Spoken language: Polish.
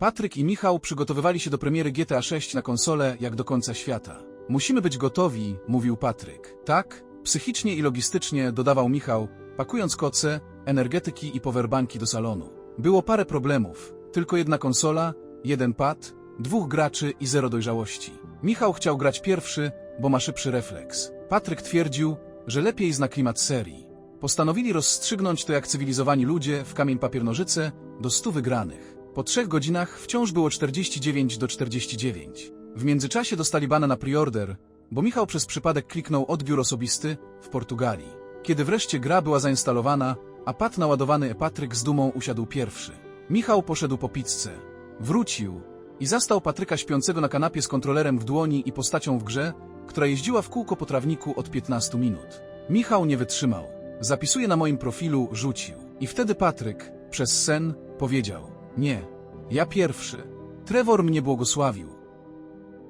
Patryk i Michał przygotowywali się do premiery GTA 6 na konsolę jak do końca świata. Musimy być gotowi, mówił Patryk. Tak, psychicznie i logistycznie, dodawał Michał, pakując koce, energetyki i powerbanki do salonu. Było parę problemów. Tylko jedna konsola, jeden pad, dwóch graczy i zero dojrzałości. Michał chciał grać pierwszy, bo ma szybszy refleks. Patryk twierdził, że lepiej zna klimat serii. Postanowili rozstrzygnąć to jak cywilizowani ludzie w kamień papier nożyce do stu wygranych. Po trzech godzinach wciąż było 49 do 49. W międzyczasie dostali bana na preorder, bo Michał przez przypadek kliknął odbiór osobisty w Portugalii. Kiedy wreszcie gra była zainstalowana, a pad naładowany Patryk z dumą usiadł pierwszy. Michał poszedł po pizzę. Wrócił i zastał Patryka śpiącego na kanapie z kontrolerem w dłoni i postacią w grze, która jeździła w kółko po trawniku od 15 minut. Michał nie wytrzymał. Zapisuje na moim profilu, rzucił. I wtedy Patryk, przez sen, powiedział: Nie, ja pierwszy. Trevor mnie błogosławił.